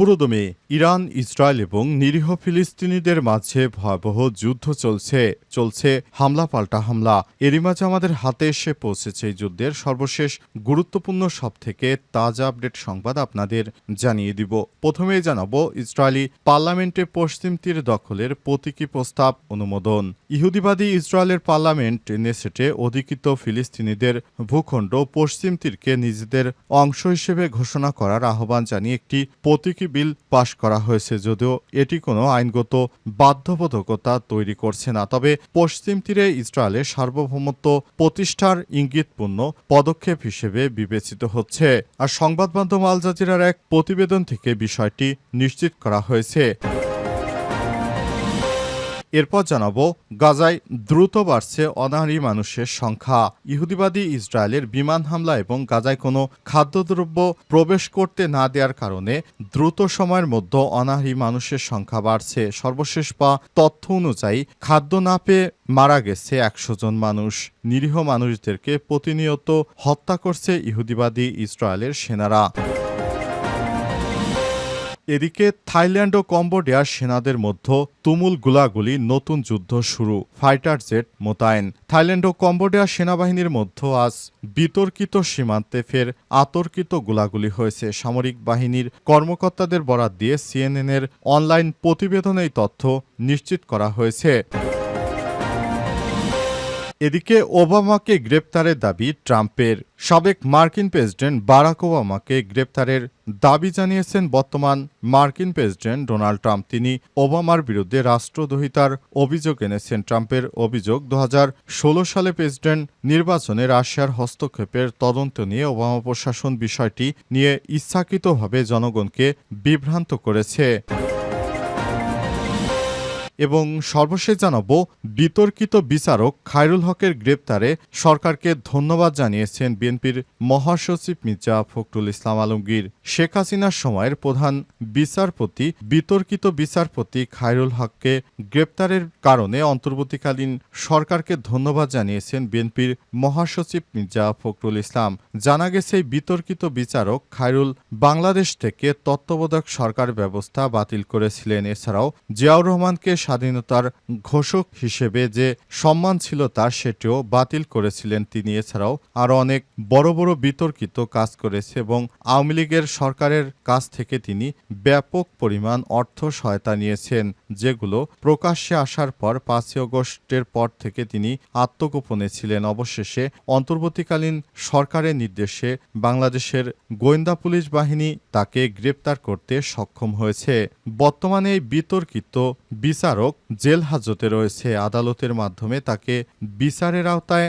পুরোদমে Iran, Israel এবং নিরীহ ফিলিস্তিনিদের মাঝে ভয়াবহ যুদ্ধ চলছে চলছে হামলা পাল্টা হামলা। এরই মাঝে আমাদের হাতে এসে পৌঁছেছে এই যুদ্ধের সর্বশেষ গুরুত্বপূর্ণ সব থেকে তাজা আপডেট সংবাদ আপনাদের জানিয়ে দিব। প্রথমেই জানাব, ইসরায়েলি পার্লামেন্টে পশ্চিম তীর দখলের প্রতীকী প্রস্তাব অনুমোদন। ইহুদিবাদী ইসরায়েলের পার্লামেন্ট নেসেটে অধিকৃত ফিলিস্তিনিদের ভূখণ্ড পশ্চিম তীরকে নিজেদের অংশ হিসেবে ঘোষণা করার আহ্বান জানিয়ে একটি প্রতীকী বিল পাশ করা হয়েছে যদিও এটি কোনো আইনগত বাধ্যবাধকতা তৈরি করছে না। তবে পশ্চিম তীরে ইসরায়েলের সার্বভৌমত্ব প্রতিষ্ঠার ইঙ্গিতপূর্ণ পদক্ষেপ হিসেবে বিবেচিত হচ্ছে। আর সংবাদ মাধ্যম আল জাজিরার এক প্রতিবেদন থেকে বিষয়টি নিশ্চিত করা হয়েছে। এরপর জানাব, গাজায় দ্রুত বাড়ছে অনাহারী মানুষের সংখ্যা। ইহুদিবাদী ইসরায়েলের বিমান হামলা এবং গাজায় কোনো খাদ্যদ্রব্য প্রবেশ করতে না দেওয়ার কারণে দ্রুত সময়ের মধ্যে অনাহারী মানুষের সংখ্যা বাড়ছে। সর্বশেষ পা তথ্য অনুযায়ী, খাদ্য না পেয়ে মারা গেছে একশো জন মানুষ। নিরীহ মানুষদেরকে প্রতিনিয়ত হত্যা করছে ইহুদিবাদী ইসরায়েলের সেনারা। এদিকে থাইল্যান্ড ও কম্বোডিয়ার সেনাদের মধ্যে তুমুল গুলাগুলি নতুন যুদ্ধ শুরু, ফাইটার জেট মোতায়েন। থাইল্যান্ড ও কম্বোডিয়া সেনাবাহিনীর মধ্যে আজ বিতর্কিত সীমান্তে ফের আতর্কিত গুলাগুলি হয়েছে। সামরিক বাহিনীর কর্মকর্তাদের বরাত দিয়ে সিএনএনের অনলাইন প্রতিবেদনে এই তথ্য নিশ্চিত করা হয়েছে। এদিকে ওবামাকে গ্রেপ্তারের দাবি ট্রাম্পের। সাবেক মার্কিন প্রেসিডেন্ট বারাক ওবামাকে গ্রেপ্তারের দাবি জানিয়েছেন বর্তমান মার্কিন প্রেসিডেন্ট ডোনাল্ড ট্রাম্প। তিনি ওবামার বিরুদ্ধে রাষ্ট্রদ্রোহিতার অভিযোগ এনেছেন। ট্রাম্পের অভিযোগ দু হাজার ষোলো সালে প্রেসিডেন্ট নির্বাচনে রাশিয়ার হস্তক্ষেপের তদন্ত নিয়ে ওবামা প্রশাসন বিষয়টি নিয়ে ইচ্ছাকৃতভাবে জনগণকে বিভ্রান্ত করেছে। এবং সর্বশেষ জানাব, বিতর্কিত বিচারক খায়রুল হকের গ্রেপ্তারে সরকারকে ধন্যবাদ জানিয়েছেন বিএনপির মহাসচিব মির্জা ফখরুল ইসলাম আলমগীর। শেখ হাসিনার সময়ের প্রধান বিচারপতি, বিতর্কিত বিচারপতি খায়রুল হককে গ্রেপ্তারের কারণে অন্তর্বর্তীকালীন সরকারকে ধন্যবাদ জানিয়েছেন বিএনপির মহাসচিব মির্জা ফখরুল ইসলাম। জানা গেছে, বিতর্কিত বিচারক খায়রুল বাংলাদেশ থেকে তত্ত্বাবধায়ক সরকার ব্যবস্থা বাতিল করেছিলেন। এছাড়াও জিয়াউর রহমানকে স্বাধীনতার ঘোষক হিসেবে যে সম্মান ছিল তার সেটিও বাতিল করেছিলেন তিনি। এছাড়াও আরও অনেক বড় বড় বিতর্কিত কাজ করেছে এবং আওয়ামী লীগের সরকারের কাছ থেকে তিনি ব্যাপক পরিমাণ অর্থ সহায়তা নিয়েছেন, যেগুলো প্রকাশ্যে আসার পর পাঁচই অগস্টের পর থেকে তিনি আত্মগোপনে ছিলেন। অবশেষে অন্তর্বর্তীকালীন সরকারের নির্দেশে বাংলাদেশের গোয়েন্দা পুলিশ বাহিনী তাকে গ্রেপ্তার করতে সক্ষম হয়েছে। বর্তমানে এই বিতর্কিত বিচারক জেল হাজতে রয়েছে আদালতের মাধ্যমে তাকে বিচারের আওতায়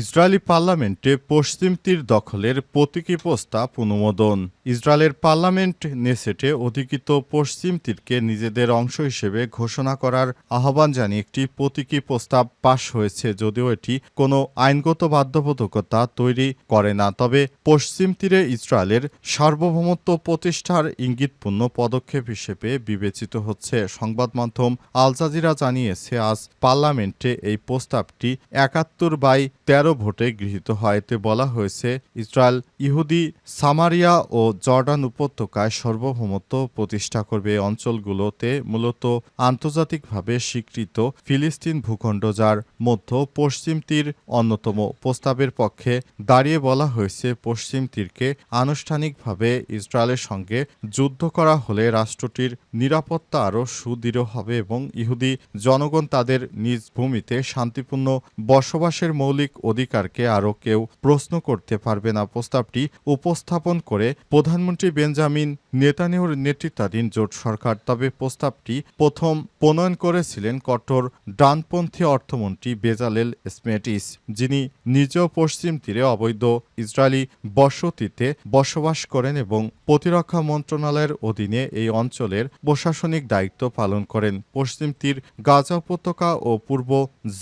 ইসরায়েলি পার্লামেন্টে পশ্চিম তীর দখলের প্রতীকী প্রস্তাব অনুমোদন। ইসরায়েলের পার্লামেন্ট নেসেটে অধিকৃত পশ্চিম তীরকে নিজেদের অংশ হিসেবে ঘোষণা করার আহ্বান জানিয়ে একটি প্রতীকী প্রস্তাব পাশ হয়েছে, যদিও এটি কোনো আইনগত বাধ্যবাধকতা তৈরি করে না। তবে পশ্চিম তীরে ইসরায়েলের সার্বভৌমত্ব প্রতিষ্ঠার ইঙ্গিতপূর্ণ পদক্ষেপ হিসেবে বিবেচিত হচ্ছে, সংবাদ মাধ্যম আল জাজিরা জানিয়েছে। আজ পার্লামেন্টে এই প্রস্তাবটি একাত্তর বাই তেরো ভোটে গৃহীত হয় এতে বলা হয়েছে, ইসরায়েল ইহুদি, সামারিয়া ও জর্ডান উপত্যকায় সার্বভৌমত্ব প্রতিষ্ঠা করবে অঞ্চলগুলোতে মূলত আন্তর্জাতিকভাবে স্বীকৃত ফিলিস্তিন ভূখণ্ড, যার মধ্য পশ্চিম তীর অন্যতম। প্রস্তাবের পক্ষে দাঁড়িয়ে বলা হয়েছে, পশ্চিম তীরকে আনুষ্ঠানিকভাবে ইসরায়েলের সঙ্গে যুদ্ধ করা হলে রাষ্ট্রটির নিরাপত্তা আরও সুদৃঢ় হবে এবং ইহুদি জনগণ তাদের নিজ ভূমিতে শান্তিপূর্ণ বসবাসের মৌলিক অধিকারকে আরও কেউ প্রশ্ন করতে পারবে না। প্রস্তাবটি উপস্থাপন করে প্রধানমন্ত্রী বেঞ্জামিন নেতানিয়াহুর নেতৃত্বাধীন জোট সরকার। তবে প্রস্তাবটি প্রথম প্রণয়ন করেছিলেন কঠোর ডানপন্থী অর্থমন্ত্রী বেজালেল স্মেটিস, যিনি নিজেও পশ্চিম তীরে অবৈধ ইসরায়েলি বসতিতে বসবাস করেন এবং প্রতিরক্ষা মন্ত্রণালয়ের অধীনে এই অঞ্চলের প্রশাসনিক দায়িত্ব পালন করেন। পশ্চিম তীর গাজা উপত্যকা ও পূর্ব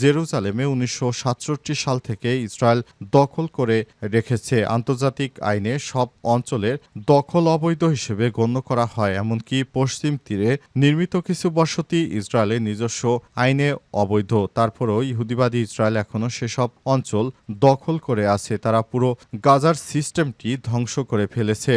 জেরুজালেমে উনিশশো সাতষট্টি সাল থেকে ইসরায়েল দখল করে রেখেছে। আন্তর্জাতিক আইনে সব অঞ্চলের দখল অবৈধ হিসেবে গণ্য করা হয়, এমনকি পশ্চিম তীরে নির্মিত কিছু বসতি ইসরায়েলের নিজস্ব আইনে অবৈধ। তারপরেও ইহুদিবাদী ইসরায়েল এখনও সেসব অঞ্চল দখল করে আছে। তারা পুরো গাজার সিস্টেমটি ধ্বংস করে ফেলেছে।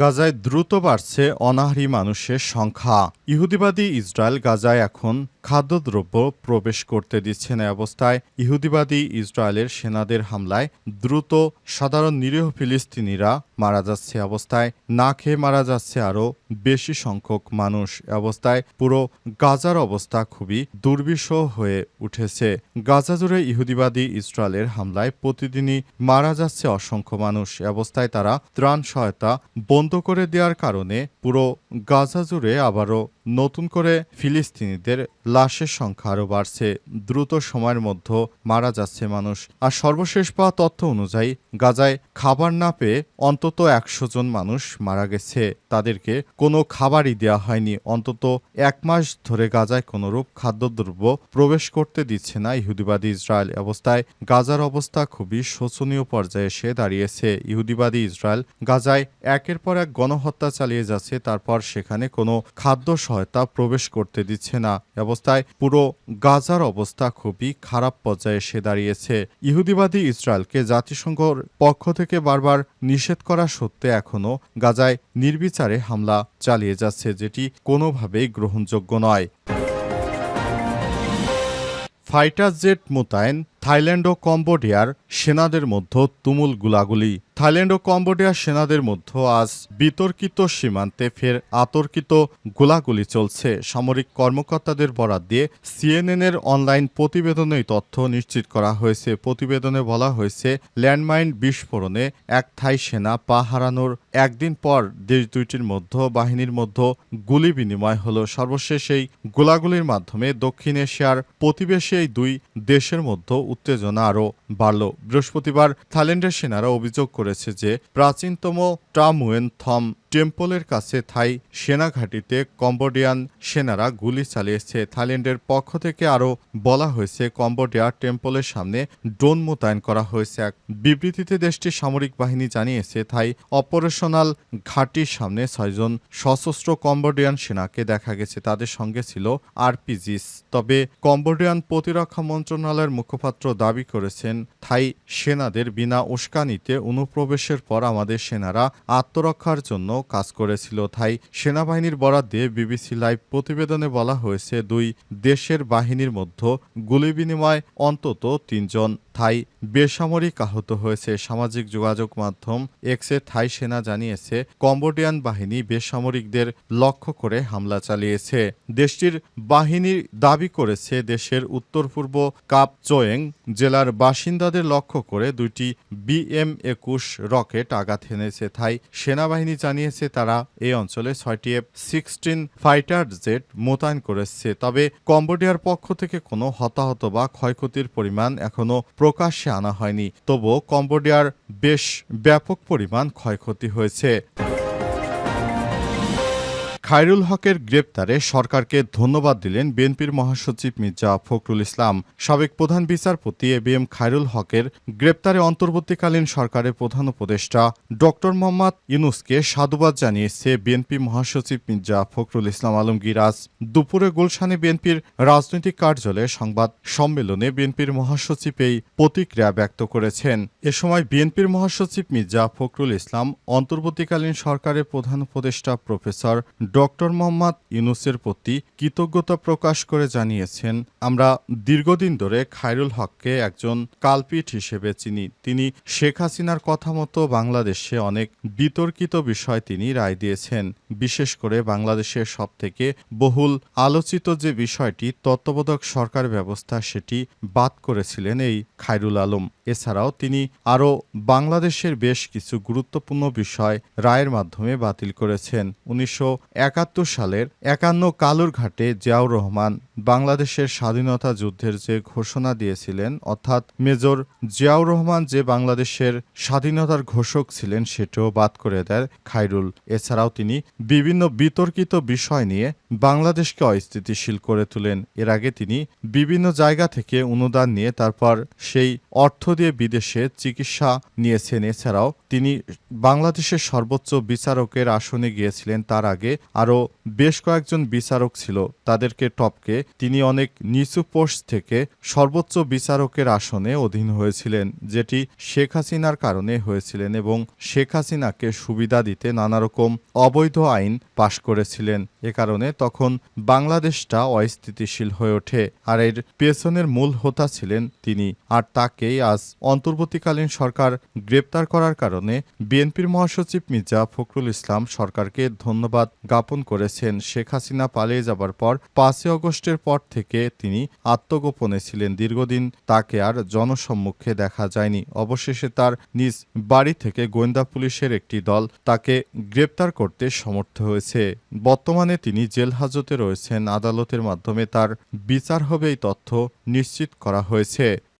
গাজায় দ্রুত বাড়ছে অনাহারী মানুষের সংখ্যা। ইহুদিবাদী ইসরায়েল গাজায় এখন খাদ্যদ্রব্য প্রবেশ করতে দিচ্ছে না অবস্থায়। ইহুদিবাদী ইসরায়েলের সেনাদের হামলায় দ্রুত সাধারণ নিরীহ ফিলিস্তিনিরা মারা যাচ্ছে অবস্থায়। না খেয়ে মারা যাচ্ছে আরও বেশি সংখ্যক মানুষ অবস্থায় পুরো গাজার অবস্থা খুবই দুর্বিষহ হয়ে উঠেছে। গাজা জুড়ে ইহুদিবাদী ইসরায়েলের হামলায় প্রতিদিনই মারা যাচ্ছে অসংখ্য মানুষ। অবস্থায় তারা ত্রাণ সহায়তা বন্ধ করে দেওয়ার কারণে পুরো গাজা জুড়ে আবারও নতুন করে ফিলিস্তিনিদের লাশের সংখ্যা আরও বাড়ছে। দ্রুত সময়ের মধ্যে মারা যাচ্ছে মানুষ। আর সর্বশেষ পাওয়া তথ্য অনুযায়ী গাজায় খাবার না পেয়ে অন্তত একশো জন মানুষ মারা গেছে। তাদেরকে কোনো খাবারই দেওয়া হয়নি। অন্তত এক মাস ধরে গাজায় কোনোরূপ খাদ্যদ্রব্য প্রবেশ করতে দিচ্ছে না ইহুদিবাদী ইসরায়েল অবস্থায়। গাজার অবস্থা খুবই শোচনীয় পর্যায়ে এসে দাঁড়িয়েছে ইহুদিবাদী ইসরায়েল। গাজায় একের পর এক গণহত্যা চালিয়ে যাচ্ছে, তারপর সেখানে কোনো খাদ্য সহায়তা প্রবেশ করতে দিচ্ছে না। অবস্থায় পুরো গাজার অবস্থা খুবই খারাপ পর্যায়ে এসে দাঁড়িয়েছে। ইহুদিবাদী ইসরায়েলকে জাতিসংঘর পক্ষ থেকে বারবার নিষেধ করা সত্ত্বে এখনও গাজায় নির্বিচারে হামলা চালিয়ে যাচ্ছে যেটি কোনোভাবেই গ্রহণযোগ্য নয়। ফাইটার জেট মোতায়েন থাইল্যান্ড ও কম্বোডিয়ার সেনাদের মধ্যে তুমুল গুলাগুলি। থাইল্যান্ড ও কম্বোডিয়ার সেনাদের মধ্যে আজ বিতর্কিত সীমান্তে ফের আতর্কিত গোলাগুলি চলছে। সামরিক কর্মকর্তাদের বরাদ দিয়ে সিএনএনের অনলাইন প্রতিবেদনে তথ্য নিশ্চিত করা হয়েছে। প্রতিবেদনে বলা হয়েছে, ল্যান্ডমাইন বিস্ফোরণে এক থাই সেনা পা হারানোর একদিন পর দেশ দুইটির মধ্য বাহিনীর মধ্যে গুলি বিনিময় হল। সর্বশেষ এই গোলাগুলির মাধ্যমে দক্ষিণ এশিয়ার প্রতিবেশী এই দুই দেশের মধ্যে উত্তেজনা আরও বাড়ল। বৃহস্পতিবার থাইল্যান্ডের সেনারা অভিযোগ করেছে যে প্রাচীনতম ট্রামুয়েন থম টেম্পলের কাছে থাই সেনাঘাঁটিতে কম্বোডিয়ান সেনারা গুলি চালিয়েছে। থাইল্যান্ডের পক্ষ থেকে আরও বলা হয়েছে, কম্বোডিয়া টেম্পলের সামনে ড্রোন মোতায়েন করা হয়েছে। এক বিবৃতিতে দেশটির সামরিক বাহিনী জানিয়েছে, থাই অপারেশনাল ঘাঁটির সামনে ছয়জন সশস্ত্র কম্বোডিয়ান সেনাকে দেখা গেছে। তাদের সঙ্গে ছিল আরপিজিস। তবে কম্বোডিয়ান প্রতিরক্ষা মন্ত্রণালয়ের মুখপাত্র দাবি করেছেন, থাই সেনাদের বিনা উস্কানিতে অনুপ্রবেশের পর আমাদের সেনারা আত্মরক্ষার জন্য কাজ করেছিল। তাই সেনাবাহিনীর বরাদ্দে বিবিসি লাইভ প্রতিবেদনে বলা হয়েছে, দুই দেশের বাহিনীর মধ্যে গুলি বিনিময় অন্তত তিনজন থাই বেসামরিক আহত হয়েছে। সামাজিক যোগাযোগ মাধ্যম এক্সে থাই সেনা জানিয়েছে, কম্বোডিয়ান বাহিনী বেসামরিকদের লক্ষ্য করে হামলা চালিয়েছে। দেশটির বাহিনী দাবি করেছে, দেশের উত্তর পূর্ব কাপ চোয়েং জেলার বাসিন্দাদের লক্ষ্য করে দুইটি বিএম একুশ রকেট আঘাত হেনেছে থাই সেনাবাহিনী জানিয়েছে, তারা এই অঞ্চলে ছয়টি এফ সিক্সটিন ফাইটার জেট মোতায়েন করেছে। তবে কম্বোডিয়ার পক্ষ থেকে কোনো হতাহত বা ক্ষয়ক্ষতির পরিমাণ এখনও প্রকাশ্যে আনা হয়নি। তবুও কম্বোডিয়ার বেশ ব্যাপক পরিমাণ ক্ষয়ক্ষতি হয়েছে। খায়রুল হকের গ্রেপ্তারে সরকারকে ধন্যবাদ দিলেন বিএনপির মহাসচিব মির্জা ফখরুল ইসলাম। সাবেক প্রধান বিচারপতি এ বি এম খায়রুল হকের গ্রেপ্তারে অন্তর্বর্তীকালীন সরকারের প্রধান উপদেষ্টা ডক্টর মোহাম্মদ ইউনুসকে সাধুবাদ জানিয়েছে বিএনপি মহাসচিব মির্জা ফখরুল ইসলাম আলমগীর। আজ দুপুরে গুলশানে বিএনপির রাজনৈতিক কার্যালয়ে সংবাদ সম্মেলনে বিএনপির মহাসচিব এই প্রতিক্রিয়া ব্যক্ত করেছেন। এ সময় বিএনপির মহাসচিব মির্জা ফখরুল ইসলাম, অন্তর্বর্তীকালীন সরকারের প্রধান উপদেষ্টা প্রফেসর ড ডক্টর মোহাম্মদ ইউনুসের প্রতি কৃতজ্ঞতা প্রকাশ করে জানিয়েছেন, আমরা দীর্ঘদিন ধরে খায়রুল হককে একজন কালপিট হিসেবে চিনি। তিনি শেখ হাসিনার কথা মতো বাংলাদেশে অনেক বিতর্কিত বিষয় তিনি রায় দিয়েছেন। বিশেষ করে বাংলাদেশের সবথেকে বহুল আলোচিত যে বিষয়টি তত্ত্বাবধায়ক সরকার ব্যবস্থা, সেটি বাদ করেছিলেন এই খায়রুল আলম। এছাড়াও তিনি আরও বাংলাদেশের বেশ কিছু গুরুত্বপূর্ণ বিষয় রায়ের মাধ্যমে বাতিল করেছেন। উনিশশো একাত্তর সালের একান্ন কালুরঘাটে জিয়াউর রহমান বাংলাদেশের স্বাধীনতা যুদ্ধের যে ঘোষণা দিয়েছিলেন, অর্থাৎ মেজর জিয়াউর রহমান যে বাংলাদেশের স্বাধীনতার ঘোষক ছিলেন সেটাও বাদ করে দেয় খাইরুল এছাড়াও তিনি বিভিন্ন বিতর্কিত বিষয় নিয়ে বাংলাদেশকে অস্থিতিশীল করে তুলেন। এর আগে তিনি বিভিন্ন জায়গা থেকে অনুদান নিয়ে তারপর সেই অর্থ দিয়ে বিদেশে চিকিৎসা নিয়েছেন। এছাড়াও তিনি বাংলাদেশের সর্বোচ্চ বিচারকের আসনে গিয়েছিলেন। তার আগে আরও বেশ কয়েকজন বিচারক ছিল তাদেরকে টপকে। তিনি অনেক নিচু পোস্ট থেকে সর্বোচ্চ বিচারকের আসনে অধীন হয়েছিলেন, যেটি শেখ হাসিনার কারণে হয়েছিলেন এবং শেখ হাসিনাকে সুবিধা দিতে নানা রকম অবৈধ আইন পাশ করেছিলেন। এ কারণে তখন বাংলাদেশটা অস্থিতিশীল হয়ে ওঠে আর এর পেছনের মূল হোতা ছিলেন তিনি। আর তাকেই আজ অন্তর্বর্তীকালীন সরকার গ্রেপ্তার করার কারণে বিএনপির মহাসচিব মির্জা ফখরুল ইসলাম সরকারকে ধন্যবাদ জ্ঞাপন করেছেন শেখ হাসিনা পালিয়ে যাবার পর পাঁচই অগস্টের পর থেকে তিনি আত্মগোপনে ছিলেন দীর্ঘদিন। তাকে আর জনসম্মুখে দেখা যায়নি। অবশেষে তার নিজ বাড়ি থেকে গোয়েন্দা পুলিশের একটি দল তাকে গ্রেপ্তার করতে সমর্থ হয়েছে। বর্তমানে তিনি জেল হাজতে রয়েছেন। আদালতের মাধ্যমে তার বিচার হবে এই তথ্য নিশ্চিত করা হয়েছে।